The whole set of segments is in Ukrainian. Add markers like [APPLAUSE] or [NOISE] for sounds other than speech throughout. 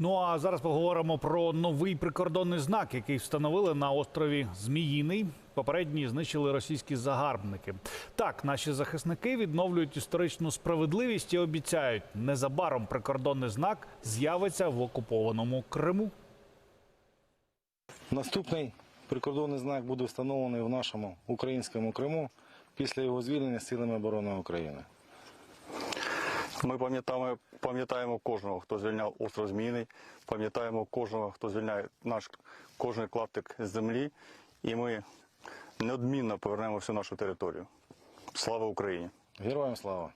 Ну а зараз поговоримо про новий прикордонний знак, який встановили на острові Зміїний. Попередній знищили російські загарбники. Так, наші захисники відновлюють історичну справедливість і обіцяють, незабаром прикордонний знак з'явиться в окупованому Криму. Наступний прикордонний знак буде встановлений в нашому українському Криму після його звільнення силами оборони України. Ми пам'ятаємо, пам'ятаємо кожного, хто звільняв остров Зміїний, пам'ятаємо кожного, хто звільняє наш кожний клаптик землі, і ми неодмінно повернемо всю нашу територію. Слава Україні! Героям слава!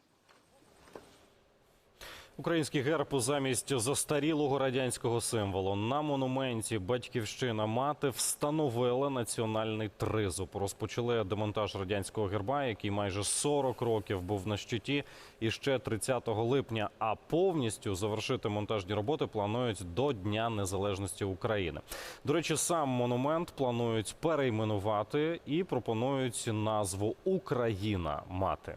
Український герб замість застарілого радянського символу на монументі Батьківщина мати встановили національний тризуб. Розпочали демонтаж радянського герба, який майже 40 років був на щиті, і ще 30 липня. А повністю завершити монтажні роботи планують до Дня Незалежності України. До речі, сам монумент планують перейменувати і пропонують назву Україна мати.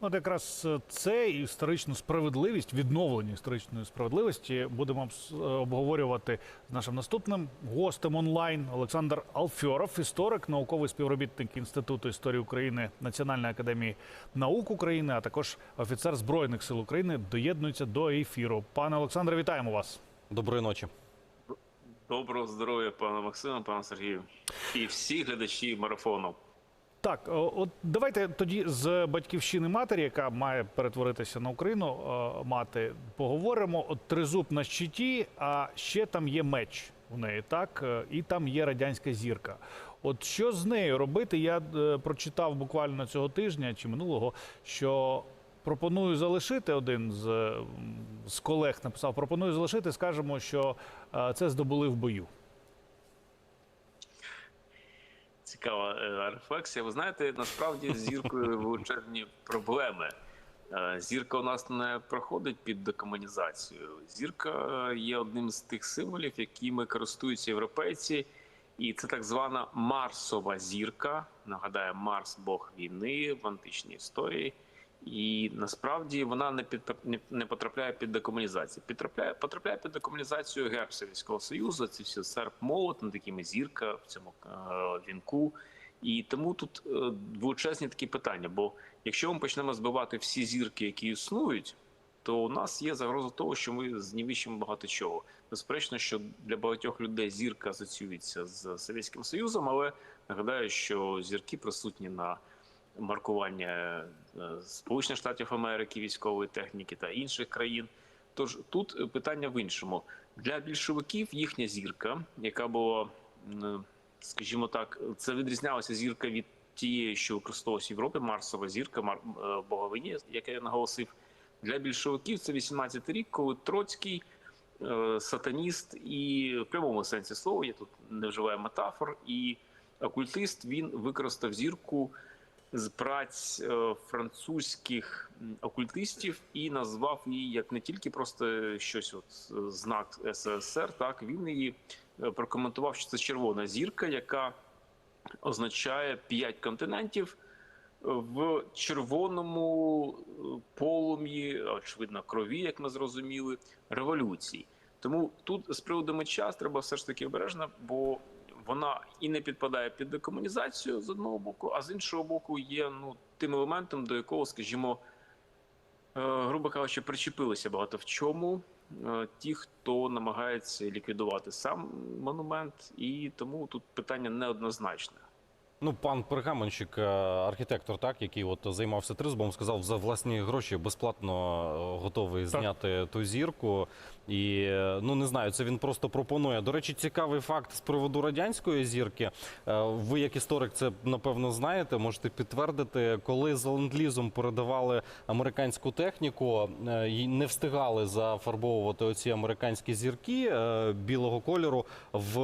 От якраз е, це історичну справедливість, відновлення історичної справедливості будемо е, обговорювати з нашим наступним гостем онлайн Олександр Алфьоров, історик, науковий співробітник Інституту історії України Національної академії наук України, а також офіцер збройних сил України доєднується до ефіру. Пане Олександре, вітаємо вас. Доброї ночі. Доброго здоров'я, пане Максиме, пане Сергію, і всі глядачі марафону. Так, от давайте тоді з батьківщини матері, яка має перетворитися на Україну, е, мати, поговоримо. От тризуб на щиті, а ще там є меч у неї, так, Е, і там є радянська зірка. От що з нею робити? Я е, прочитав буквально цього тижня чи минулого, що пропоную залишити один з, е, з колег написав: пропоную залишити, скажемо, що е, це здобули в бою. Цікава е, рефлексія. Ви знаєте, насправді з зіркою [LAUGHS] величезні проблеми. Е, Зірка у нас не проходить під декомунізацію. Зірка е, є одним з тих символів, якими користуються європейці, і це так звана Марсова зірка. Нагадаю, Марс Бог війни в античній історії. І насправді вона не під не, потрапляє під декомунізацію. Потрапляє потрапляє під декомунізацію герб Совєтського Союзу. Це все серп молот, над якими зірка в цьому е, вінку. І тому тут е, величезні такі питання. Бо якщо ми почнемо збивати всі зірки, які існують, то у нас є загроза того, що ми знівечимо багато чого. Безперечно, що для багатьох людей зірка асоціюється з Совєтським Союзом, але нагадаю, що зірки присутні на маркування е, Сполучених Штатів Америки, військової техніки та інших країн. Тож тут е, питання в іншому для більшовиків їхня зірка, яка була, скажімо так, це відрізнялася зірка від тієї, що використовувалася в Європі, Марсова зірка, Мар е, боговині, як я наголосив. Для більшовиків це 18 рік, коли Троцький, е, сатаніст і в прямому сенсі слова, я тут не вживаю метафор, і окультист він використав зірку з праць е, французьких окультистів і назвав її як не тільки просто щось, от е, знак СССР. Так він її е, прокоментував, що це червона зірка, яка означає п'ять континентів в червоному полум'ї, очевидно, крові, як ми зрозуміли, революції. Тому тут з приводу меча треба все ж таки обережно, бо вона і не підпадає під декомунізацію з одного боку, а з іншого боку, є ну тим елементом, до якого, скажімо, е, грубо кажучи, причепилися багато в чому. е, Ті, хто намагається ліквідувати сам монумент, і тому тут питання неоднозначне. Ну, пан Пергаменщик, е, архітектор, так, який от займався тризубом, сказав, за власні гроші безплатно е, готовий зняти ту зірку. І е, ну не знаю, це він просто пропонує. До речі, цікавий факт з приводу радянської зірки. Ви, як історик, це напевно знаєте, можете підтвердити, коли з ленд-лізом передавали американську техніку, і не встигали зафарбовувати оці американські зірки білого кольору в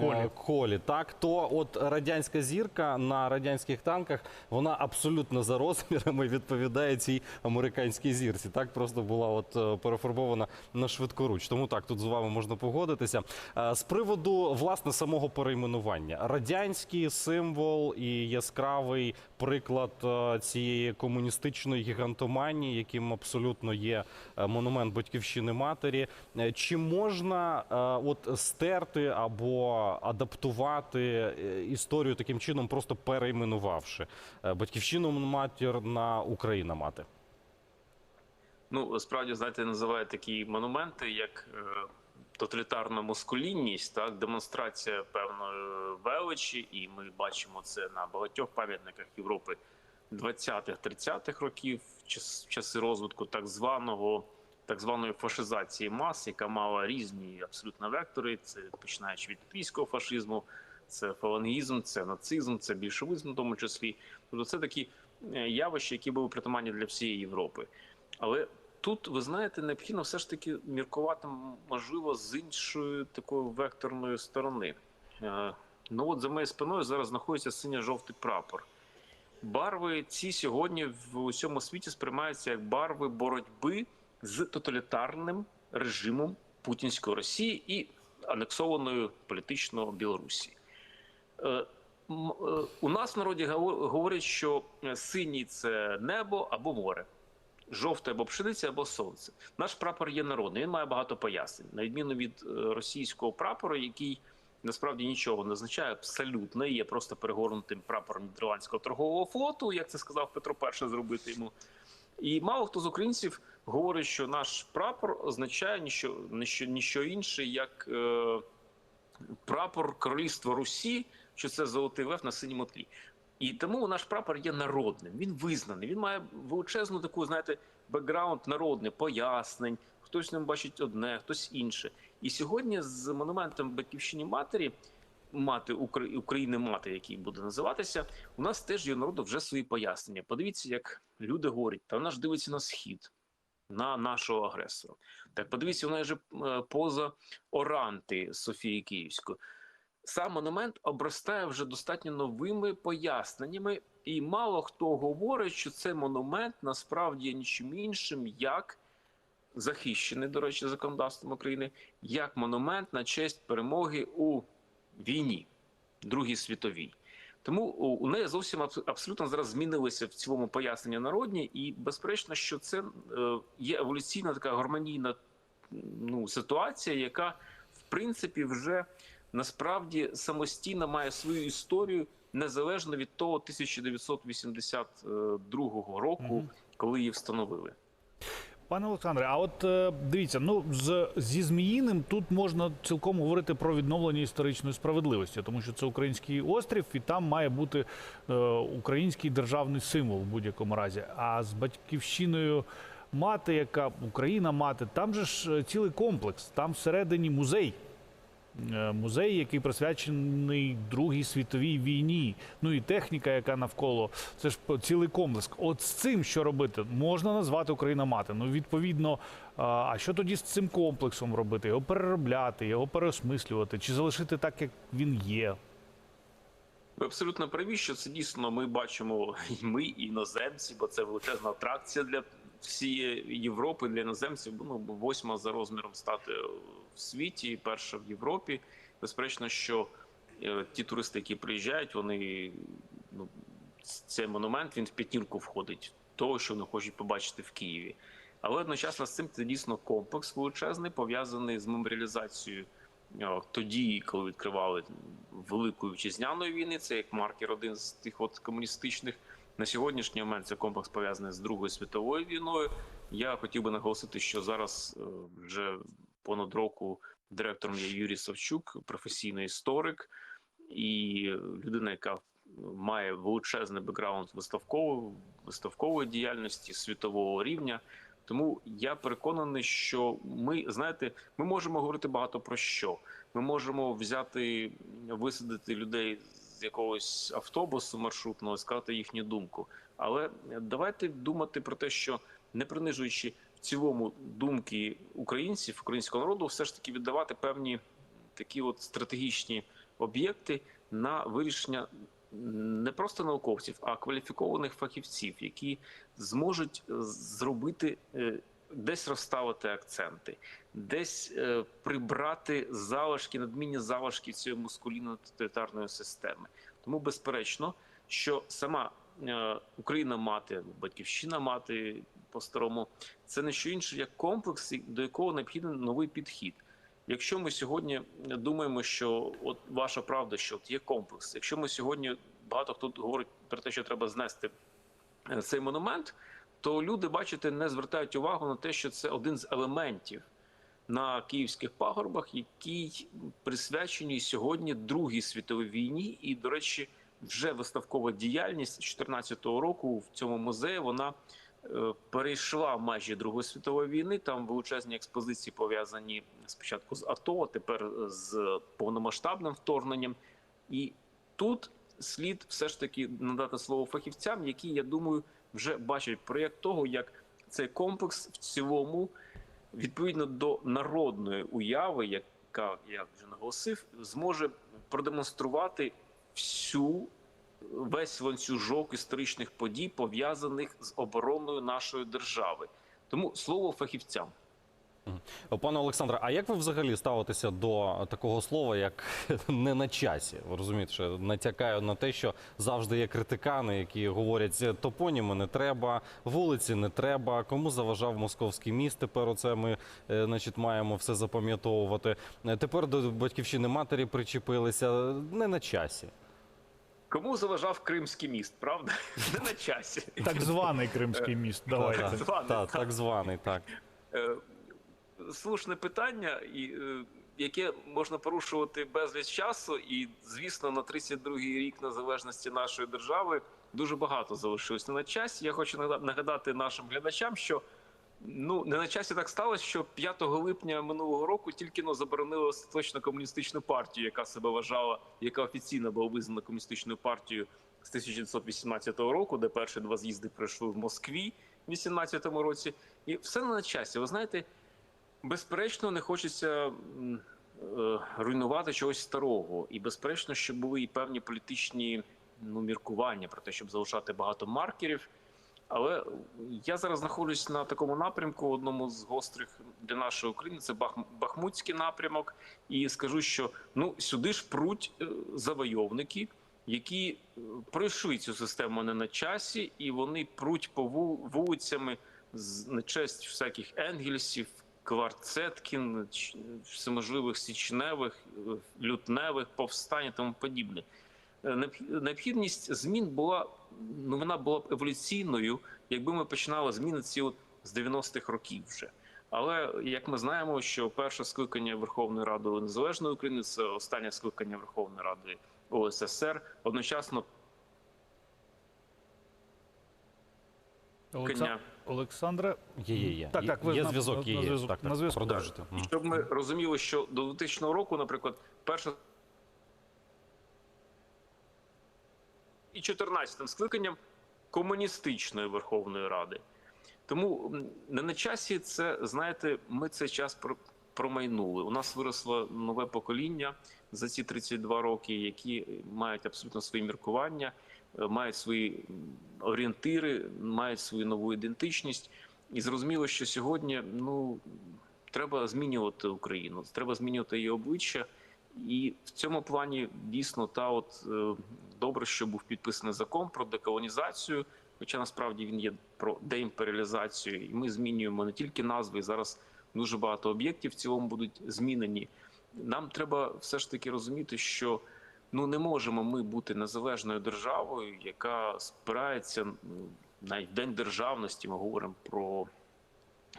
Колі. колі. Так, то от радянська зірка зірка на радянських танках, вона абсолютно за розмірами відповідає цій американській зірці. Так просто була от е, перефарбована на швидкоруч. Тому так тут з вами можна погодитися. Е, З приводу власне самого перейменування, радянський символ і яскравий приклад е, цієї комуністичної гігантоманії, яким абсолютно є монумент батьківщини матері. Чи можна от стерти або адаптувати історію таким чином, просто перейменувавши е, батьківщину матір на Україна мати? Ну, справді, знаєте, називають такі монументи, як е, тоталітарна мускулінність, так, демонстрація певної величі, і ми бачимо це на багатьох пам'ятниках Європи 20-30-х років, час- часи розвитку так званого. Так званої фашизації мас, яка мала різні абсолютно вектори, це починаючи від австрійського фашизму, це фалангізм, це нацизм, це більшовизм, в тому числі. Тобто це такі е, явища, які були притаманні для всієї Європи. Але тут, ви знаєте, необхідно все ж таки міркувати, можливо, з іншої такої векторної сторони. Е, Ну от за моєю спиною зараз знаходиться синьо-жовтий прапор. Барви ці сьогодні в усьому світі сприймаються як барви боротьби з тоталітарним режимом путінської Росії і анексованою політично Білорусі. Е, е, У нас в народі гово- говорять, що е, синій це небо або море, жовте або пшениця, або сонце. Наш прапор є народний, він має багато пояснень, на відміну від російського прапора, який насправді нічого не означає абсолютно. Є просто перегорнутим прапором Нідерландського торгового флоту, як це сказав Петро І зробити йому. І мало хто з українців говорить, що наш прапор означає ніщо, ніщо інше, як е, прапор Королівства Русі, що це золотий лев на синьому тлі. І тому наш прапор є народним. Він визнаний. Він має величезну таку, знаєте, бекграунд народний, пояснень. Хтось ньому бачить одне, хтось інше. І сьогодні з монументом батьківщині матері, мати Укра- України мати, який буде називатися, у нас теж є народу вже свої пояснення. Подивіться, як люди говорять, та вона ж дивиться на схід, на нашого агресора. Так подивіться, вона ж е, поза Оранти Софії Київської. Сам монумент обростає вже достатньо новими поясненнями, і мало хто говорить, що цей монумент насправді є нічим іншим, як захищений, до речі, законодавством України, як монумент на честь перемоги у війні, Другій світовій. Тому у неї зовсім абсолютно зараз змінилися в цілому пояснення народні, і безперечно, що це е, є еволюційна така гармонійна ну, ситуація, яка в принципі вже насправді самостійно має свою історію незалежно від того 1982 року, Мгм. коли її встановили. Пане Олександре, а от е, дивіться, ну з зі Зміїним тут можна цілком говорити про відновлення історичної справедливості, тому що це український острів, і там має бути е, український державний символ в будь-якому разі. А з батьківщиною мати, яка Україна мати, там же ж е, цілий комплекс, там всередині музей. Е, Музей, який присвячений Другій світовій війні. Ну і техніка, яка навколо це ж цілий комплекс. От з цим що робити? Можна назвати Україна мати. Ну відповідно, а що тоді з цим комплексом робити? Його переробляти, його переосмислювати, чи залишити так, як він є? Ви абсолютно праві, що це дійсно ми бачимо [LAUGHS] і ми, і іноземці, бо це величезна атракція для всієї Європи, для іноземців. Ну, восьма за розміром стати в світі, перша в Європі. Безперечно, що е, ті туристи, які приїжджають, вони ну, цей монумент він в п'ятірку входить того, що вони хочуть побачити в Києві. Але одночасно з цим це дійсно комплекс величезний, пов'язаний з меморіалізацією е, тоді, коли відкривали Великої вітчизняної війни, це як маркер один з тих от комуністичних. На сьогоднішній момент це комплекс пов'язаний з Другою світовою війною. Я хотів би наголосити, що зараз е, вже понад року директором є Юрій Савчук, професійний історик і людина, яка має величезний бекграунд виставкової, виставкової діяльності світового рівня. Тому я переконаний, що ми знаєте, ми можемо говорити багато про що. Ми можемо взяти, висадити людей з якогось автобусу маршрутного, сказати їхню думку. Але давайте думати про те, що не принижуючи в цілому думки українців, українського народу, все ж таки віддавати певні такі от стратегічні об'єкти на вирішення не просто науковців, а кваліфікованих фахівців, які зможуть е, зробити е, десь розставити акценти, десь е, прибрати залишки, надмінні залишки цієї мускулінно-тоталітарної системи. Тому, безперечно, що сама е, Україна мати, батьківщина мати по-старому, це не що інше, як комплекс, до якого необхідний новий підхід. Якщо ми сьогодні думаємо, що от ваша правда, що от є комплекс, якщо ми сьогодні багато хто говорить про те, що треба знести е, цей монумент, то люди, бачите, не звертають увагу на те, що це один з елементів на київських пагорбах, який присвячений сьогодні Другій світовій війні. І, до речі, вже виставкова діяльність 2014 року в цьому музеї вона е, перейшла межі Другої світової війни. Там величезні експозиції пов'язані спочатку з АТО, а тепер з повномасштабним вторгненням. І тут слід все ж таки надати слово фахівцям, які, я думаю, вже бачать проєкт того, як цей комплекс в цілому, відповідно до народної уяви, яка я вже наголосив, зможе продемонструвати всю весь ланцюжок історичних подій, пов'язаних з обороною нашої держави. Тому слово фахівцям. Пане Олександре, а як ви взагалі ставитеся до такого слова, як [LAUGHS] не на часі? Ви розумієте, що натякаю на те, що завжди є критикани, які говорять, топоніми не треба, вулиці не треба. Кому заважав московський міст? Тепер оце ми е, значить, маємо все запам'ятовувати. Е, Тепер до батьківщини матері причепилися. Не на часі. Кому заважав Кримський міст, правда? [LAUGHS] Не на часі. Так званий Кримський міст. Давайте. Так, званий, так, так званий, так. Е, слушне питання, і, е, яке можна порушувати безліч часу, і звісно, на 32-й рік незалежності нашої держави дуже багато залишилось на часі. Я хочу нагада- нагадати нашим глядачам, що ну не на часі так сталося, що 5 липня минулого року тільки но заборонили остаточно комуністичну партію, яка себе вважала, яка офіційно була визнана комуністичною партією з 1918 року, де перші два з'їзди пройшли в Москві в 18-му році, і все на часі. Ви знаєте. Безперечно, не хочеться е, руйнувати чогось старого, і безперечно, щоб були і певні політичні ну, міркування про те, щоб залишати багато маркерів. Але я зараз знаходжусь на такому напрямку, одному з гострих для нашої України, це Бах, Бахмутський напрямок. І скажу, що ну сюди ж пруть е, завойовники, які е, пройшли цю систему не на часі, і вони пруть по вулицями на честь всяких енгельсів, кварцеткін, всеможливих січневих, лютневих повстань і тому подібне. Е, Необхідність змін була ну вона була б еволюційною, якби ми починали зміни ці от з 90-х років вже. Але як ми знаємо, що перше скликання Верховної Ради Незалежної України це останнє скликання Верховної Ради ОССР. Одночасно Олекса- скликання Олександре, Є, є, є. Так, так, ви є на- зв'язок, на- є, на є. зв'язок- Так, на так, зв'язку. продовжуйте. Мгм. щоб ми розуміли, що до 2000 року, наприклад, перше і 14 скликанням комуністичної Верховної Ради. Тому м, не на часі це, знаєте, ми цей час про- промайнули. У нас виросло нове покоління за ці 32 роки, які мають абсолютно свої міркування, мають свої орієнтири, мають свою нову ідентичність. І зрозуміло, що сьогодні ну треба змінювати Україну, треба змінювати її обличчя. І в цьому плані дійсно та от е, добре, що був підписаний закон про деколонізацію, хоча насправді він є про деімперіалізацію, і ми змінюємо не тільки назви. Зараз дуже багато об'єктів в цілому будуть змінені. Нам треба все ж таки розуміти, що ну не можемо ми бути незалежною державою, яка спирається ну, навіть день державності. Ми говоримо про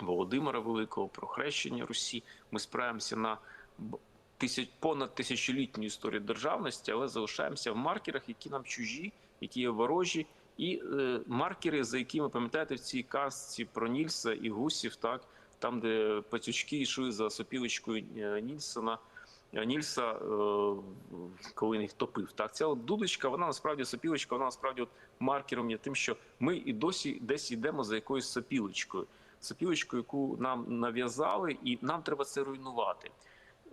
Володимира Великого, про хрещення Русі. Ми спираємося на тисяч понад тисячолітню історію державності, але залишаємося в маркерах, які нам чужі, які є ворожі, і е, маркери, за якими пам'ятаєте в цій казці про Нільса і гусів, так там, де пацючки йшли за сопілочкою е, Нільсона. Нільса, е, коли він їх топив, так ця дудочка, вона насправді сопілочка, вона насправді от маркером є тим, що ми і досі десь йдемо за якоюсь сопілочкою, сопілочкою, яку нам нав'язали, і нам треба це руйнувати.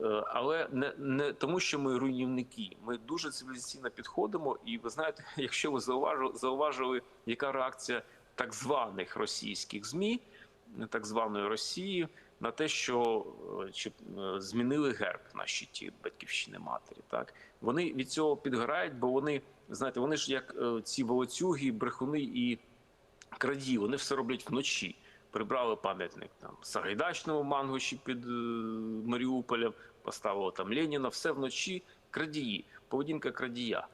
Е, Але не, не тому, що ми руйнівники. Ми дуже цивілізаційно підходимо. І ви знаєте, [LAUGHS] якщо ви зауважили, зауважили, яка реакція так званих російських ЗМІ, так званої Росії, на те, що е, чи, е, змінили герб на щиті батьківщини матері. Так вони від цього підгорають, бо вони знаєте, вони ж як е, ці волоцюги, брехуни і крадії, вони все роблять вночі. Прибрали пам'ятник там Сагайдачному Мангуші під е, Маріуполем, поставили там Леніна, все вночі крадії, поведінка крадія.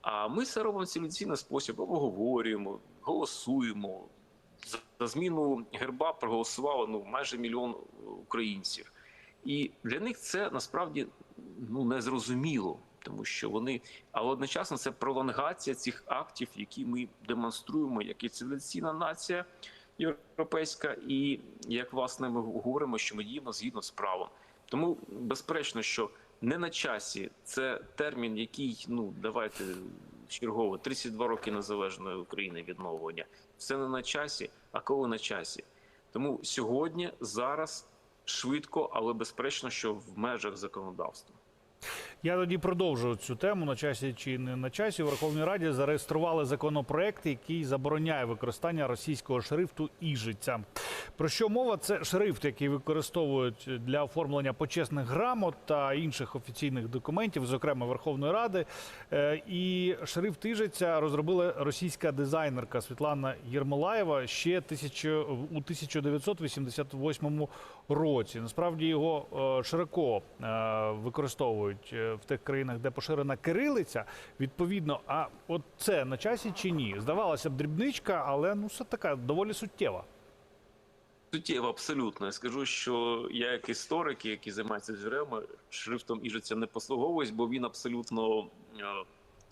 А ми це робимо цивілізаційний спосіб, обговорюємо, голосуємо. За- зміну герба проголосувало ну, майже мільйон українців. І для них це насправді ну, незрозуміло, тому що вони, але одночасно це пролонгація цих актів, які ми демонструємо, як і цивілізаційна нація європейська, і як власне ми говоримо, що ми діємо згідно з правом. Тому безперечно, що не на часі це термін, який ну давайте чергово 32 роки незалежної України відновлення. Все не на часі, а коли на часі. Тому сьогодні, зараз швидко, але безперечно, що в межах законодавства. Я тоді продовжую цю тему на часі чи не на часі. У Верховній Раді зареєстрували законопроект, який забороняє використання російського шрифту іжиця. Про що мова? Це шрифт, який використовують для оформлення почесних грамот та інших офіційних документів, зокрема Верховної Ради. Е, І шрифт іжиця розробила російська дизайнерка Світлана Єрмолаєва ще тисячу, у 1988 році. Насправді його е, широко е, використовують в тих країнах, де поширена кирилиця. Відповідно, а от це на часі чи ні? Здавалося б, дрібничка, але ну все така доволі суттєва. Суттєво, абсолютно. Я скажу, що я, як історик, який займається джерелами, шрифтом іжиця не послуговуюсь, бо він абсолютно, е,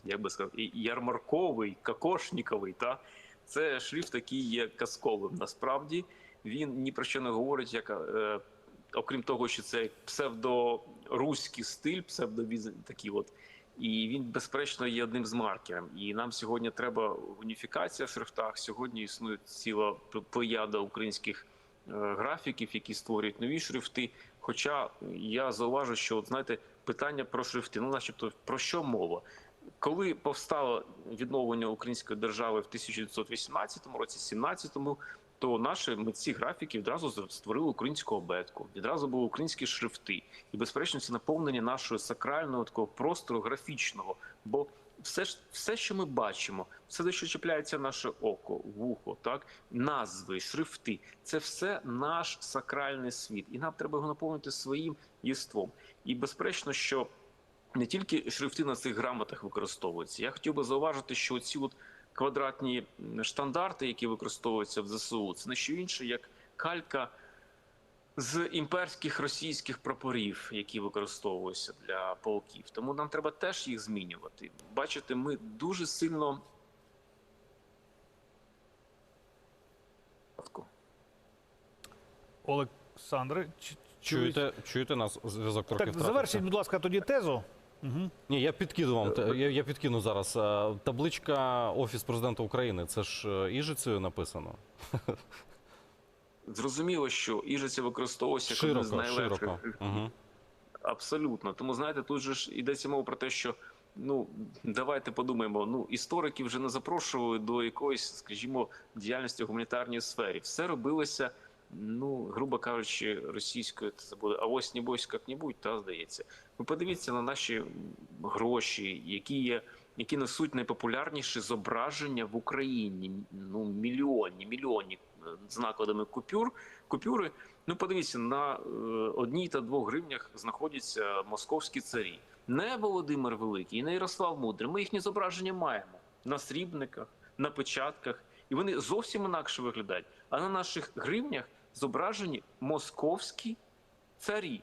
як би сказати, і ярмарковий, кокошниковий. Та? Це шрифт, який є казковим. Насправді він ні про що не говорить, як, е, окрім того, що це псевдоруський стиль, псевдовіз такий от. І він, безперечно, є одним з маркерів. І нам сьогодні треба уніфікація в шрифтах. Сьогодні існує ціла плеяда українських е, графіків, які створюють нові шрифти. Хоча я зауважу, що от, знаєте, питання про шрифти, ну, начебто, про що мова? Коли повстало відновлення української держави в 1918 році, 17-му, то наші митці графіки відразу створили українську обетку, відразу були українські шрифти, і безперечно, це наповнення нашого сакрального такого простору графічного. Бо все ж все, що ми бачимо, все, за що чіпляється наше око, вухо, так назви, шрифти, це все наш сакральний світ, і нам треба його наповнити своїм єством. І безперечно, що не тільки шрифти на цих грамотах використовуються. Я хотів би зауважити, що ці от квадратні штандарти, які використовуються в ЗСУ, це не що інше, як калька з імперських російських прапорів, які використовуються для полків. Тому нам треба теж їх змінювати. Бачите, ми дуже сильно. Олександре, чуєте? Чуєте, нас? Зв'язок трохи Так, втратився. завершіть, будь ласка, тоді тезу. Угу. Ні, я підкину вам. Я, я підкину зараз. Е, Табличка Офіс президента України. Це ж е, іжицею написано. Зрозуміло, що іжиця використовується як один з найлегших широко. Угу. Абсолютно. Тому знаєте, тут же ж йдеться мова про те, що ну давайте подумаємо. Ну історики вже не запрошували до якоїсь, скажімо, діяльності в гуманітарній сфері. Все робилося, ну грубо кажучи, російською це буде а ось небось як-небудь, та здається. Ви подивіться на наші гроші, які є. Які несуть найпопулярніші зображення в Україні, ну мільйонні, мільйонні е, з накладами купюр, купюри. Ну, подивіться, на е, одній та двох гривнях знаходяться московські царі. Не Володимир Великий, і не Ярослав Мудрий. Ми їхні зображення маємо на срібниках, на печатках, і вони зовсім інакше виглядають. А на наших гривнях зображені московські царі.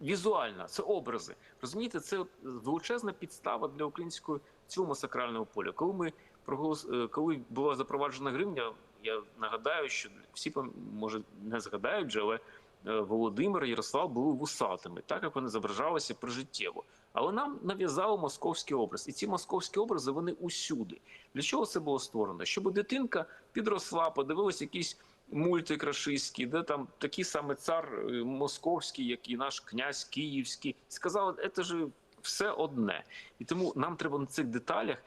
Візуально, це образи. Розумієте, це величезна підстава для українського цілому сакрального поля. Коли ми проголос... е, коли була запроваджена гривня, я нагадаю, що всі може не згадають, вже, але е, Володимир Ярослав були вусатими, так як вони зображалися прижиттєво. Але нам нав'язали московський образ, і ці московські образи вони усюди. Для чого це було створено? Щоб дитинка підросла, подивилась якісь мультик рашистський, де там такий самий цар е, московський, як і наш князь київський, сказали, це ж все одне. І тому нам треба на цих деталях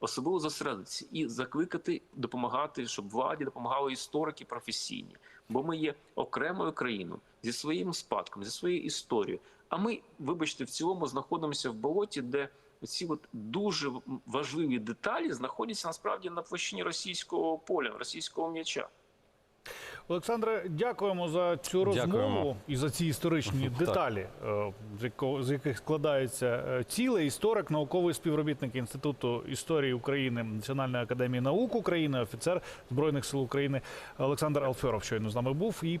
особливо зосередитися і закликати допомагати, щоб владі допомагали історики професійні. Бо ми є окремою країною зі своїм спадком, зі своєю історією. А ми, вибачте, в цілому знаходимося в болоті, де ці от дуже важливі деталі знаходяться насправді на площині російського поля, російського м'яча. Олександре, дякуємо за цю розмову Дякуємо. і за ці історичні [LAUGHS] деталі, е, з яких складається е, ціле. Історик, науковий співробітник Інституту історії України Національної академії наук України, офіцер збройних сил України Олександр Алферов щойно з нами був і